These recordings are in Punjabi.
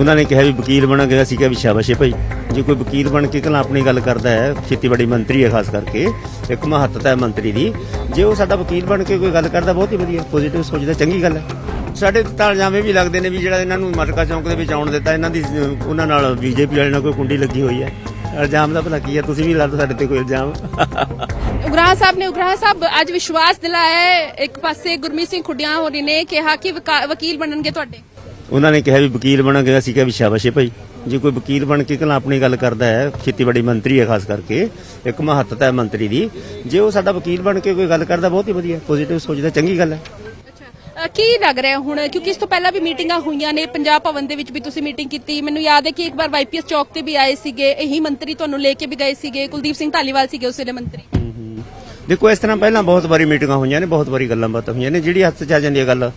ਉਹਨਾਂ ਨੇ ਕਿਹਾ ਵੀ ਵਕੀਲ ਬਣਾਂਗੇ ਅਸੀਂ ਕਿਹਾ ਵੀ ਸ਼ਾਬਾਸ਼ ਏ ਭਾਈ, ਜੇ ਕੋਈ ਵਕੀਲ ਬਣ ਕੇ ਕੱਲਾ ਆਪਣੀ ਗੱਲ ਕਰਦਾ ਹੈ, ਖੇਤੀਬਾੜੀ ਮੰਤਰੀ ਹੈ ਖਾਸ ਕਰਕੇ, ਇੱਕ ਮਹੱਤਤਾ ਹੈ ਮੰਤਰੀ ਦੀ, ਜੇ ਉਹ ਸਾਡਾ ਵਕੀਲ ਬਣ ਕੇ ਕੋਈ ਗੱਲ ਕਰਦਾ, ਬਹੁਤ ਹੀ ਵਧੀਆ ਪੋਜ਼ਿਟਿਵ ਸੋਚਦਾ ਚੰਗੀ ਗੱਲ ਹੈ। ਸਾਡੇ ਤਾਂ ਇਲਜ਼ਾਮ ਵੀ ਲੱਗਦੇ ਨੇ ਵੀ ਜਿਹੜਾ ਇਹਨਾਂ ਨੂੰ ਮਟਕਾ ਚੌਂਕ ਦੇ ਵਿੱਚ ਆਉਣ ਦਿੱਤਾ, ਇਹਨਾਂ ਦੀ, ਉਹਨਾਂ ਨਾਲ ਬੀਜੇਪੀ ਵਾਲੇ ਨਾਲ ਕੋਈ ਕੁੰਡੀ ਲੱਗੀ ਹੋਈ ਹੈ। ਇਲਜ਼ਾਮ ਦਾ ਭਲਾ ਕੀ ਹੈ, ਤੁਸੀਂ ਵੀ ਲਾ ਦਿਓ ਸਾਡੇ ਤੇ ਕੋਈ ਇਲਜ਼ਾਮ। ਉਗਰਾਹ ਸਾਹਿਬ ਨੇ, ਉਗਰਾਹ ਸਾਹਿਬ, ਅੱਜ ਵਿਸ਼ਵਾਸ ਦਿਲਾਇਆ ਇੱਕ ਪਾਸੇ ਗੁਰਮੀਤ ਸਿੰਘ ਖੁੱਡੀਆਂ ਹੋਰੀ ਨੇ ਕਿਹਾ ਕਿ ਵਕੀਲ ਬਣਨਗੇ ਤੁਹਾਡੇ। ਉਹਨਾਂ ਨੇ ਕਿਹਾ ਵੀ ਵਕੀਲ ਬਣਾਂਗੇ ਅਸੀਂ ਕਿਹਾ ਵੀ ਸ਼ਾਬਾਸ਼ ਏ ਭਾਈ। ਜੇ ਕੋਈ ਵਕੀਲ ਬਣ ਕੇ ਕੱਲਾ ਆਪਣੀ ਗੱਲ ਕਰਦਾ ਹੈ ਖੇਤੀਬਾੜੀ ਮੰਤਰੀ ਹੈ ਖਾਸ ਕਰਕੇ ਇੱਕ ਮਹੱਤਤਾ ਹੈ ਮੰਤਰੀ ਦੀ ਜੇ ਉਹ ਸਾਡਾ ਵਕੀਲ ਬਣ ਕੇ ਕੋਈ ਗੱਲ ਕਰਦਾ ਬਹੁਤ ਹੀ ਵਧੀਆ ਪੋਜ਼ਿਟਿਵ ਸੋਚਦਾ ਚੰਗੀ ਗੱਲ ਹੈ। ਅ, ਕੀ ਲੱਗ ਰਿਹਾ ਹੁਣ? ਕਿਉਂਕਿ ਇਸ ਤੋਂ ਪਹਿਲਾਂ ਵੀ ਮੀਟਿੰਗਾਂ ਹੋਈਆਂ ਨੇ ਪੰਜਾਬ ਭਵਨ ਦੇ ਵਿੱਚ ਵੀ ਤੁਸੀਂ ਮੀਟਿੰਗ ਕੀਤੀ। ਮੈਨੂੰ ਯਾਦ ਹੈ ਕਿ ਇੱਕ ਵਾਰ ਵਾਈਪੀਐਸ ਚੌਕ ਤੇ ਵੀ ਆਏ ਸੀਗੇ ਇਹੀ ਮੰਤਰੀ ਤੁਹਾਨੂੰ ਲੈ ਕੇ ਵੀ ਗਏ ਸੀਗੇ ਕੁਲਦੀਪ ਸਿੰਘ ਧਾਲੀਵਾਲ ਸੀਗੇ ਉਸ ਵੇਲੇ ਮੰਤਰੀ। ਦੇਖੋ ਇਸ ਤਰ੍ਹਾਂ ਪਹਿਲਾਂ ਬਹੁਤ ਵਾਰੀ ਮੀਟਿੰਗਾਂ ਹੋਈਆਂ ਨੇ ਬਹੁਤ ਵਾਰੀ ਗੱਲਾਂ ਬਾਤਾਂ ਹੋਈਆਂ ਨੇ ਜਿਹੜੀ ਹੱਥ 'ਚ ਆ ਜਾਂਦੀ ਹੈ ਗੱਲ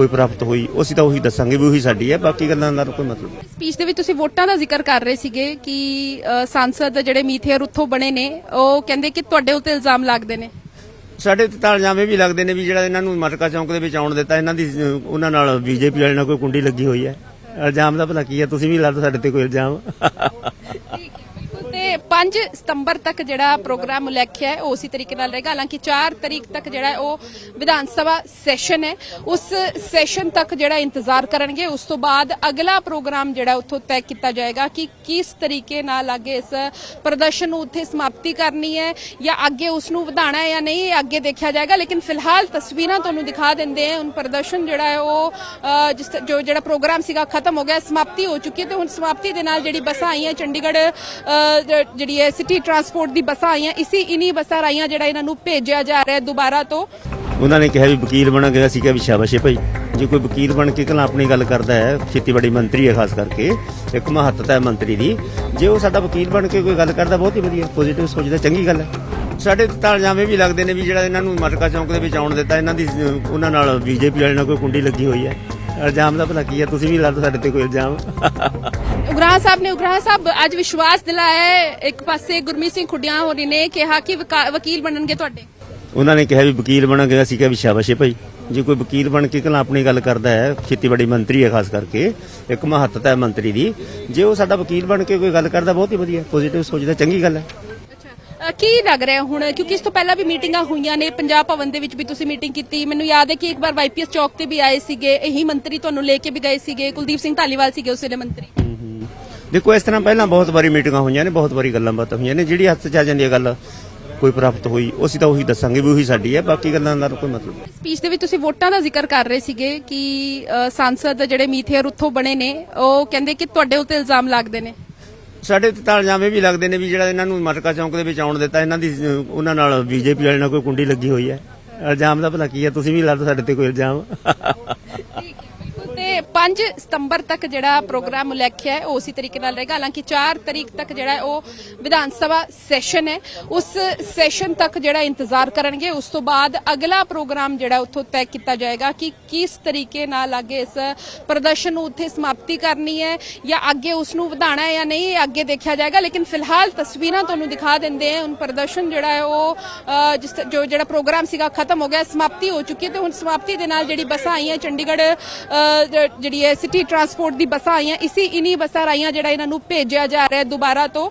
ਕੋਈ ਪ੍ਰਾਪਤ ਹੋਈ ਉਹ ਅਸੀਂ ਤਾਂ ਉਹੀ ਦੱਸਾਂਗੇ ਵੀ ਉਹੀ ਸਾਡੀ ਹੈ ਬਾਕੀ ਗੱਲਾਂ ਦਾ ਕੋਈ ਮਤਲਬ ਨਹੀਂ। ਸਪੀਚ ਦੇ ਵਿੱਚ ਤੁਸੀਂ ਵੋਟਾਂ ਦਾ ਜ਼ਿਕਰ ਕਰ ਰਹੇ ਸੀਗੇ ਕਿ ਅ, ਸਾਂਸਦ ਜਿਹੜੇ ਮੀਥੇਰ ਉੱਥੋਂ ਬਣੇ ਨੇ ਉਹ ਕਹਿੰਦੇ ਕਿ ਤੁਹਾਡੇ ਉੱਤੇ ਇਲਜ਼ਾਮ ਲੱਗਦੇ ਨੇ। ਸਾਡੇ ਤੇ ਤਾਂ ਇਲਜ਼ਾਮ ਇਹ ਵੀ ਲੱਗਦੇ ਨੇ ਵੀ ਜਿਹੜਾ ਇਹਨਾਂ ਨੂੰ ਮਟਕਾ ਚੌਂਕ ਦੇ ਵਿੱਚ ਆਉਣ ਦਿੱਤਾ ਇਹਨਾਂ ਦੀ ਉਹਨਾਂ ਨਾਲ ਬੀਜੇਪੀ ਵਾਲੇ ਨਾਲ ਕੋਈ ਕੁੰਡੀ ਲੱਗੀ ਹੋਈ ਹੈ। ਇਲਜ਼ਾਮ ਦਾ ਭਲਾ ਕੀ ਹੈ ਤੁਸੀਂ ਵੀ ਲਾ ਦਿਓ ਸਾਡੇ ਤੇ ਕੋਈ ਇਲਜ਼ਾਮ। ਤੇ 5 ਸਤੰਬਰ ਤੱਕ ਜਿਹੜਾ ਪ੍ਰੋਗਰਾਮ ਉਲੇਖਿਆ ਹੈ, ਉਹ ਉਸੇ ਤਰੀਕੇ ਨਾਲ ਰਹੇਗਾ। ਹਾਲਾਂਕਿ 4 ਤਰੀਕ ਤੱਕ ਜਿਹੜਾ ਉਹ ਵਿਧਾਨ ਸਭਾ ਸੈਸ਼ਨ ਹੈ। ਉਸ ਸੈਸ਼ਨ ਤੱਕ ਜਿਹੜਾ ਇੰਤਜ਼ਾਰ ਕਰਨਗੇ, ਉਸ ਤੋਂ ਬਾਅਦ ਅਗਲਾ ਪ੍ਰੋਗਰਾਮ ਜਿਹੜਾ ਉੱਥੋਂ ਤੈਅ ਕੀਤਾ ਜਾਏਗਾ ਕਿ ਕਿਸ ਤਰੀਕੇ ਨਾਲ ਅੱਗੇ ਇਸ ਪ੍ਰਦਰਸ਼ਨ ਨੂੰ ਉੱਥੇ ਸਮਾਪਤੀ ਕਰਨੀ ਹੈ ਜਾਂ ਅੱਗੇ ਉਸ ਨੂੰ ਵਧਾਣਾ ਹੈ ਜਾਂ ਨਹੀਂ ਅੱਗੇ ਦੇਖਿਆ ਜਾਏਗਾ। ਲੇਕਿਨ ਫਿਲਹਾਲ ਤਸਵੀਰਾਂ ਤੁਹਾਨੂੰ ਦਿਖਾ ਦਿੰਦੇ ਹਾਂ। ਹੁਣ ਪ੍ਰਦਰਸ਼ਨ ਜਿਹੜਾ ਹੈ, ਉਹ ਜਿਸ ਜੋ ਜਿਹੜਾ ਪ੍ਰੋਗਰਾਮ ਸੀਗਾ ਖਤਮ ਹੋ ਗਿਆ, ਸਮਾਪਤੀ ਹੋ ਚੁੱਕੀ ਹੈ ਤੇ ਹੁਣ ਸਮਾਪਤੀ ਦੇ ਨਾਲ ਜਿਹੜੀ ਬੱਸਾਂ ਆਈਆਂ, ਚੰਡੀਗੜ੍ਹ ਜਿਹੜੀ ਹੈ ਸਿਟੀ ਟਰਾਂਸਪੋਰਟ ਦੀ ਬੱਸਾਂ ਆਈਆਂ, ਇਸੀ ਇਨੀ ਬੱਸਾਂ ਰਾਈਆਂ ਜਿਹੜਾ ਇਹਨਾਂ ਨੂੰ ਭੇਜਿਆ ਜਾ ਰਿਹਾ ਹੈ ਦੁਬਾਰਾ ਤੋਂ। ਉਹਨਾਂ ਨੇ ਕਿਹਾ ਵੀ ਵਕੀਲ ਬਣਾਂਗੇ ਅਸੀਂ ਕਿਹਾ ਵੀ ਸ਼ਾਬਾਸ਼ ਏ ਭਾਈ। ਜੇ ਕੋਈ ਵਕੀਲ ਬਣ ਕੇ ਕੱਲਾ ਆਪਣੀ ਗੱਲ ਕਰਦਾ ਹੈ, ਖੇਤੀਬਾੜੀ ਮੰਤਰੀ ਹੈ ਖਾਸ ਕਰਕੇ, ਇੱਕ ਮਹੱਤਤਾ ਹੈ ਮੰਤਰੀ ਦੀ। ਜੇ ਉਹ ਸਾਡਾ ਵਕੀਲ ਬਣ ਕੇ ਕੋਈ ਗੱਲ ਕਰਦਾ, ਬਹੁਤ ਹੀ ਵਧੀਆ ਪੋਜ਼ਿਟਿਵ ਸੋਚਦਾ ਚੰਗੀ ਗੱਲ ਹੈ। ਸਾਡੇ ਤੇ ਤਾਂ ਇਲਜ਼ਾਮ ਇਹ ਵੀ ਲੱਗਦੇ ਨੇ ਵੀ ਜਿਹੜਾ ਇਹਨਾਂ ਨੂੰ ਮਟਕਾ ਚੌਂਕ ਦੇ ਵਿੱਚ ਆਉਣ ਦਿੱਤਾ, ਇਹਨਾਂ ਦੀ, ਉਹਨਾਂ ਨਾਲ ਬੀਜੇਪੀ ਵਾਲੇ ਨਾਲ ਕੋਈ ਕੁੰਡੀ ਲੱਗੀ ਹੋਈ ਹੈ। ਇਲਜ਼ਾਮ ਦਾ ਭਲਾ ਕੀ ਹੈ, ਤੁਸੀਂ ਵੀ ਲਾ ਦਿਓ ਸਾਡੇ ਤੇ ਕੋਈ ਇਲਜ਼ਾਮ। ਉਗਰਾਹ ਸਾਹਿਬ ਨੇ ਉਗਰਾਹ ਸਾਹਿਬ ਅੱਜ ਵਿਸ਼ਵਾਸ ਦਿਲਾਇਆ ਹੈ। ਇੱਕ ਪਾਸੇ ਗੁਰਮੀਤ ਸਿੰਘ ਖੁੱਡੀਆਂ ਹੋਰੀ ਨੇ ਕਿਹਾ ਕਿ ਵਕਾ- ਵਕੀਲ ਬਣਨਗੇ ਤੁਹਾਡੇ। ਉਹਨਾਂ ਨੇ ਕਿਹਾ ਵੀ ਵਕੀਲ ਬਣਾਂਗੇ ਅਸੀਂ ਕਿਹਾ ਵੀ ਸ਼ਾਬਾਸ਼ ਏ ਭਾਈ। ਜੇ ਕੋਈ ਵਕੀਲ ਬਣ ਕੇ ਕੱਲਾ ਆਪਣੀ ਗੱਲ ਕਰਦਾ ਹੈ ਖੇਤੀਬਾੜੀ ਮੰਤਰੀ ਹੈ ਖਾਸ ਕਰਕੇ ਇੱਕ ਮਹੱਤਤਾ ਹੈ ਮੰਤਰੀ ਦੀ ਜੇ ਉਹ ਸਾਡਾ ਵਕੀਲ ਬਣ ਕੇ ਕੋਈ ਗੱਲ ਕਰਦਾ ਬਹੁਤ ਹੀ ਵਧੀਆ ਪੋਜ਼ਿਟਿਵ ਸੋਚਦਾ ਚੰਗੀ ਗੱਲ ਹੈ। ਅ, ਕੀ ਲੱਗ ਰਿਹਾ ਹੁਣ? ਕਿਉਂਕਿ ਇਸ ਤੋਂ ਪਹਿਲਾਂ ਵੀ ਮੀਟਿੰਗਾਂ ਹੋਈਆਂ ਨੇ ਪੰਜਾਬ ਭਵਨ ਦੇ ਵਿੱਚ ਵੀ ਤੁਸੀਂ ਮੀਟਿੰਗ ਕੀਤੀ। ਮੈਨੂੰ ਯਾਦ ਹੈ ਕਿ ਇੱਕ ਵਾਰ ਵਾਈਪੀਐਸ ਚੌਕ ਤੇ ਵੀ ਆਏ ਸੀਗੇ ਇਹੀ ਮੰਤਰੀ ਤੁਹਾਨੂੰ ਲੈ ਕੇ ਵੀ ਗਏ ਸੀਗੇ ਕੁਲਦੀਪ ਸਿੰਘ ਧਾਲੀਵਾਲ ਸੀਗੇ ਉਸ ਵੇਲੇ ਮੰਤਰੀ। ਦੇਖੋ ਇਸ ਤਰ੍ਹਾਂ ਪਹਿਲਾਂ ਬਹੁਤ ਵਾਰੀ ਮੀਟਿੰਗਾਂ ਹੋਈਆਂ ਨੇ ਬਹੁਤ ਵਾਰੀ ਗੱਲਾਂ ਬਾਤਾਂ ਹੋਈਆਂ ਨੇ ਜਿਹੜੀ ਹੱਥ 'ਚ ਆ ਜਾਂਦੀ ਹੈ ਗੱਲ ਕੋਈ ਪ੍ਰਾਪਤ ਹੋਈ ਉਹ ਅਸੀਂ ਤਾਂ ਉਹੀ ਦੱਸਾਂਗੇ ਵੀ ਉਹੀ ਸਾਡੀ ਹੈ ਬਾਕੀ ਗੱਲਾਂ ਦਾ ਕੋਈ ਮਤਲਬ ਨਹੀਂ। ਸਪੀਚ ਦੇ ਵਿੱਚ ਤੁਸੀਂ ਵੋਟਾਂ ਦਾ ਜ਼ਿਕਰ ਕਰ ਰਹੇ ਸੀਗੇ ਕਿ ਅ, ਸਾਂਸਦ ਜਿਹੜੇ ਮੀਥੇਰ ਉੱਥੋਂ ਬਣੇ ਨੇ ਉਹ ਕਹਿੰਦੇ ਕਿ ਤੁਹਾਡੇ ਉੱਤੇ ਇਲਜ਼ਾਮ ਲੱਗਦੇ ਨੇ। ਸਾਡੇ ਤੇ ਤਾਂ ਇਲਜ਼ਾਮ ਇਹ ਵੀ ਲੱਗਦੇ ਨੇ ਵੀ ਜਿਹੜਾ ਇਹਨਾਂ ਨੂੰ ਮਟਕਾ ਚੌਂਕ ਦੇ ਵਿੱਚ ਆਉਣ ਦਿੱਤਾ ਇਹਨਾਂ ਦੀ ਅਹ, ਉਹਨਾਂ ਨਾਲ ਬੀਜੇਪੀ ਵਾਲੇ ਨਾਲ ਕੋਈ ਕੁੰਡੀ ਲੱਗੀ ਹੋਈ ਹੈ। ਇਲਜ਼ਾਮ ਦਾ ਭਲਾ ਕੀ ਹੈ ਤੁਸੀਂ ਵੀ ਲਾ ਦਿਓ ਸਾਡੇ ਤੇ ਕੋਈ ਇਲਜ਼ਾਮ। 5 ਸਤੰਬਰ ਤੱਕ ਜਿਹੜਾ ਪ੍ਰੋਗਰਾਮ ਉਲੇਖਿਆ ਹੈ, ਉਹ ਉਸੇ ਤਰੀਕੇ ਨਾਲ ਰਹੇਗਾ। ਹਾਲਾਂਕਿ 4 ਤਰੀਕ ਤੱਕ ਜਿਹੜਾ ਉਹ ਵਿਧਾਨ ਸਭਾ ਸੈਸ਼ਨ ਹੈ। ਉਸ ਸੈਸ਼ਨ ਤੱਕ ਜਿਹੜਾ ਇੰਤਜ਼ਾਰ ਕਰਨਗੇ, ਉਸ ਤੋਂ ਬਾਅਦ ਅਗਲਾ ਪ੍ਰੋਗਰਾਮ ਜਿਹੜਾ ਉੱਥੋਂ ਤੈਅ ਕੀਤਾ ਜਾਏਗਾ ਕਿ ਕਿਸ ਤਰੀਕੇ ਨਾਲ ਅੱਗੇ ਇਸ ਪ੍ਰਦਰਸ਼ਨ ਨੂੰ ਉੱਥੇ ਸਮਾਪਤੀ ਕਰਨੀ ਹੈ ਜਾਂ ਅੱਗੇ ਉਸ ਨੂੰ ਵਧਾਣਾ ਹੈ ਜਾਂ ਨਹੀਂ ਅੱਗੇ ਦੇਖਿਆ ਜਾਏਗਾ। ਲੇਕਿਨ ਫਿਲਹਾਲ ਤਸਵੀਰਾਂ ਤੁਹਾਨੂੰ ਦਿਖਾ ਦਿੰਦੇ ਹਾਂ। ਹੁਣ ਪ੍ਰਦਰਸ਼ਨ ਜਿਹੜਾ ਹੈ, ਉਹ ਜਿਸ ਜੋ ਜਿਹੜਾ ਪ੍ਰੋਗਰਾਮ ਸੀਗਾ, ਖਤਮ ਹੋ ਗਿਆ, ਸਮਾਪਤੀ ਹੋ ਚੁੱਕੀ ਹੈ ਤੇ ਹੁਣ ਸਮਾਪਤੀ ਦੇ ਨਾਲ ਜਿਹੜੀ ਬੱਸਾਂ ਆਈਆਂ, ਚੰਡੀਗੜ੍ਹ ਜਿਹੜੀ ਹੈ ਸਿਟੀ ਟਰਾਂਸਪੋਰਟ ਦੀ ਬੱਸਾਂ ਆਈਆਂ, ਇਸੀ ਇਨੀ ਬੱਸਾਂ ਰਾਈਆਂ ਜਿਹੜਾ ਇਹਨਾਂ ਨੂੰ ਭੇਜਿਆ ਜਾ ਰਿਹਾ ਦੁਬਾਰਾ ਤੋਂ।